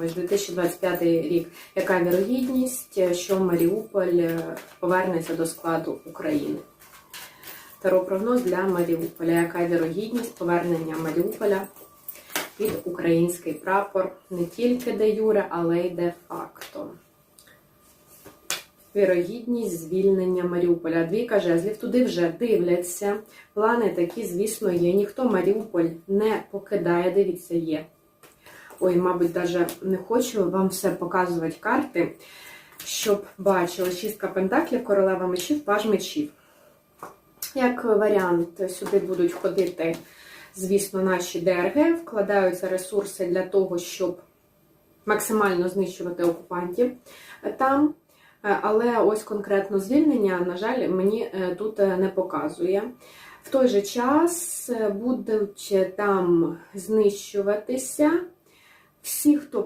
Ось 2025 рік. Яка вірогідність, що Маріуполь е, повернеться до складу України? Таро-прогноз для Маріуполя. Яка вірогідність повернення Маріуполя під український прапор не тільки де юре, але й де факто? Вірогідність звільнення Маріуполя. Двійка жезлів туди вже дивляться. Плани такі, звісно, є. Ніхто Маріуполь не покидає. Дивіться, є. Ой, мабуть, навіть не хочу вам все показувати карти, щоб бачили шістка пентаклів, королева мечів, паж мечів. Як варіант, сюди будуть ходити, звісно, наші ДРГ, вкладаються ресурси для того, щоб максимально знищувати окупантів там. Але ось конкретно звільнення, на жаль, мені е, тут е, не показує. В той же час е, будуть там знищуватися всі, хто